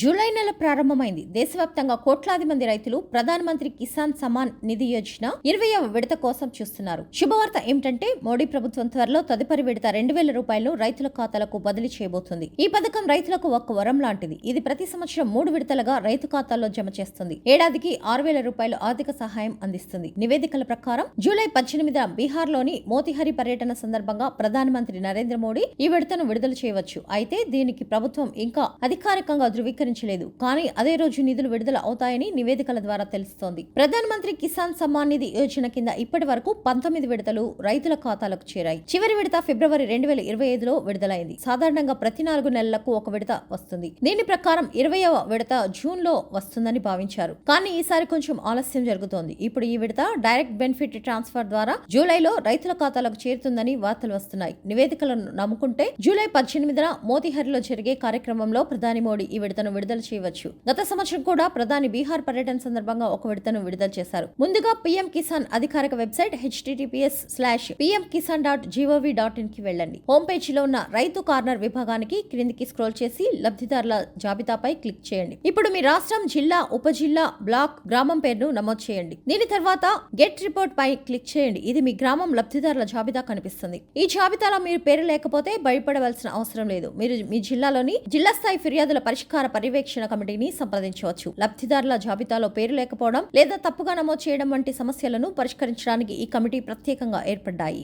July నెల ప్రారంభమైంది. దేశవ్యాప్తంగా కోట్లాది మంది రైతులు ప్రధానమంత్రి కిసాన్ సమాన్ నిధి యోజన ఇరవైవ విడత కోసం చూస్తున్నారు. శుభవార్త ఏమిటంటే మోడీ ప్రభుత్వం త్వరలో తదుపరి విడత రెండు వేల రూపాయలు రైతుల ఖాతాలకు బదిలీ చేయబోతుంది. ఈ పథకం రైతులకు ఒక్క వరం లాంటిది. ఇది ప్రతి సంవత్సరం మూడు విడతలుగా రైతు ఖాతాల్లో జమ చేస్తుంది. ఏడాదికి ఆరు వేల రూపాయలు ఆర్థిక సహాయం అందిస్తుంది. నివేదికల ప్రకారం జూలై పద్దెనిమిదిన బీహార్లోని మోతిహరి పర్యటన సందర్భంగా ప్రధానమంత్రి నరేంద్ర మోడీ ఈ విడతను విడుదల చేయవచ్చు. అయితే దీనికి ప్రభుత్వం ఇంకా అధికారికంగా అంగీకరించలేదు. కానీ అదే రోజు నిధులు విడుదల అవుతాయని నివేదికల ద్వారా తెలుస్తోంది. ప్రధానమంత్రి కిసాన్ సమ్మాన్ నిధి యోజన కింద ఇప్పటి వరకు పంతొమ్మిది విడతలు రైతుల ఖాతాలకు చేరాయి. చివరి విడత ఫిబ్రవరి రెండు వేల ఇరవై ఐదులో విడుదలైంది. సాధారణంగా ప్రతి నాలుగు నెలలకు ఒక విడత వస్తుంది. దీని ప్రకారం ఇరవయవ విడత జూన్లో వస్తుందని భావించారు. కానీ ఈసారి కొంచెం ఆలస్యం జరుగుతోంది. ఇప్పుడు ఈ విడత డైరెక్ట్ బెనిఫిట్ ట్రాన్స్ఫర్ ద్వారా జూలైలో రైతుల ఖాతాలకు చేరుతుందని వార్తలు వస్తున్నాయి. నివేదికలను నమ్ముకుంటే జూలై పద్దెనిమిదిన మోతిహరిలో జరిగే కార్యక్రమంలో ప్రధాని మోడీ ఈ విడతను విడుదల చేయవచ్చు. గత సంవత్సరం కూడా ప్రధాని బీహార్ పర్యటన సందర్భంగా ఒక విడతను విడుదల చేశారు. ముందుగా పీఎం కిసాన్ అధికారిక website HTTPS slash PM Kisan dot GOV dot ఇన్కి వెళ్ళండి. హోమ్ పేజీలో ఉన్న రైతు కార్నర్ విభాగానికి క్రిందికి స్క్రోల్ చేసి లబ్ధిదారుల జాబితాపై క్లిక్ చేయండి. ఇప్పుడు మీ రాష్ట్రం జిల్లా ఉపజిల్లా బ్లాక్ గ్రామం పేరును నమోదు చేయండి. దీని తర్వాత గెట్ రిపోర్ట్ పై క్లిక్ చేయండి. ఇది మీ గ్రామం లబ్ధిదారుల జాబితా కనిపిస్తుంది. ఈ జాబితాలో మీరు పేరు లేకపోతే భయపడవలసిన అవసరం లేదు. మీరు మీ జిల్లాలోని జిల్లా స్థాయి ఫిర్యాదుల పరిష్కార పర్యవేక్షణ కమిటీని సంప్రదించవచ్చు. లబ్ధిదారుల జాబితాలో పేరు లేకపోవడం లేదా తప్పుగా నమోదు చేయడం వంటి సమస్యలను పరిష్కరించడానికి ఈ కమిటీ ప్రత్యేకంగా ఏర్పడ్డాయి.